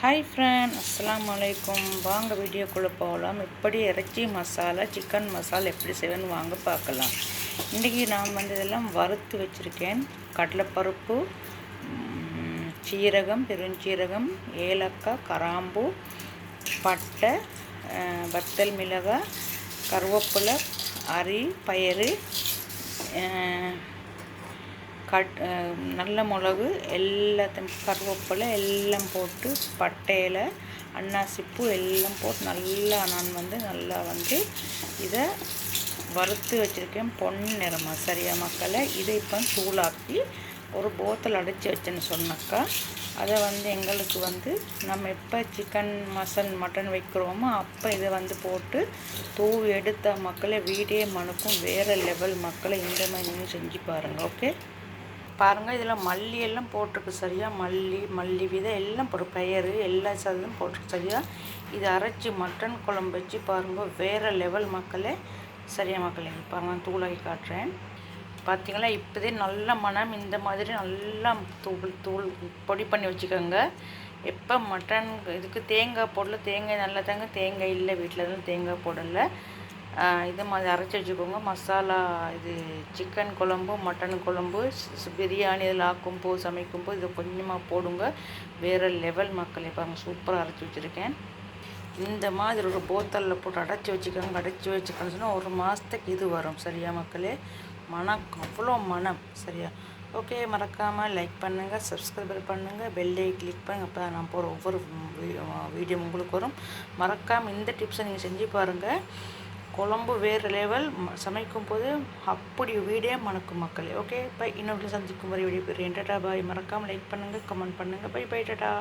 Hi friend அஸ்லாம் அலைக்கும் வாங்க வீடியோக்குள்ளே போகலாம். எப்படி இறைச்சி மசாலா சிக்கன் மசாலா எப்படி செய்வேன்னு வாங்க பார்க்கலாம். இன்றைக்கி நான் வந்து இதெல்லாம் வறுத்து வச்சுருக்கேன். கடலைப்பருப்பு சீரகம் பெருஞ்சீரகம் ஏலக்காய் கராம்பு பட்டை வத்தல் மிளகாய் கருவேப்பிலை அரி பயிறு கட் நல்ல மிளகு எல்லாத்தையும் கருவேப்பிலை எல்லாம் போட்டு பட்டையில் அன்னாசிப்பூ எல்லாம் போட்டு நல்லா நான் வந்து நல்லா வந்து இதை வறுத்து வச்சுருக்கேன். பொன் நிறமாக சரியா மக்களை? இதை இப்போ தூளாக்கி ஒரு போத்தல் அடைச்சி வச்சேன்னு சொன்னாக்கா அதை வந்து எங்களுக்கு வந்து நம்ம எப்போ சிக்கன் மசன் மட்டன் வைக்கிறோமோ அப்போ இதை வந்து போட்டு தூவி எடுத்த மக்களை வீடே மனுக்கும் வேறு லெவல் மக்களை இந்த மாதிரி நீங்கள் செஞ்சு பாருங்கள் ஓகே பாருங்கள் இதில் மல்லி எல்லாம் போட்டிருக்கு சரியா? மல்லி மல்லி விதை எல்லாம் போட்டு பெயர் எல்லா சதும் போட்டிருக்கு சரியா? இது அரைச்சி மட்டன் குழம்பு வச்சு பாருங்கள் வேறு லெவல் மக்களே. சரியா மக்களே பாருங்கள் நான் தூளாகி காட்டுறேன். பார்த்தீங்களா இப்போதே நல்ல மனம் இந்த மாதிரி நல்லா தூள் தூள் பொடி பண்ணி வச்சுக்கோங்க. எப்போ மட்டன் இதுக்கு தேங்காய் போடல தேங்காய் நல்லா தாங்க தேங்காய் இல்லை வீட்டில் தான் தேங்காய் போடலை. இது மாதிரி அரைச்சி வச்சுக்கோங்க. மசாலா இது சிக்கன் குழம்பு மட்டன் குழம்பு பிரியாணி இதில் ஆக்கும் போ சமைக்கும் போது இதை கொஞ்சமாக போடுங்க. வேறு லெவல் மக்களை பாருங்கள் சூப்பராக அரைச்சி வச்சுருக்கேன். இந்த மாதிரி ஒரு போத்தலில் போட்டு அடைச்சி வச்சுக்கோங்க. அடைச்சி வச்சுக்கோன்னு சொன்னால் ஒரு மாதத்துக்கு இது வரும். சரியா மக்களே? மனம் அவ்வளோ மனம் சரியா? ஓகே மறக்காமல் லைக் பண்ணுங்கள் சப்ஸ்கிரைபர் பண்ணுங்கள் பெல்லை கிளிக் பண்ணுங்கள் அப்போ நான் போகிற ஒவ்வொரு வீடியோ உங்களுக்கு வரும். மறக்காமல் இந்த டிப்ஸை நீங்கள் செஞ்சு பாருங்கள் குழம்பு வேறு லெவல் சமைக்கும் போது அப்படி வீடே மணக்கும் மக்களே. ஓகே பை இன்னொரு சந்திக்கும் வரை விடைபெறுகிறேன். டாடா பாய். மறக்காமல் லைக் பண்ணுங்கள் கமெண்ட் பண்ணுங்கள் பை பை டாடா.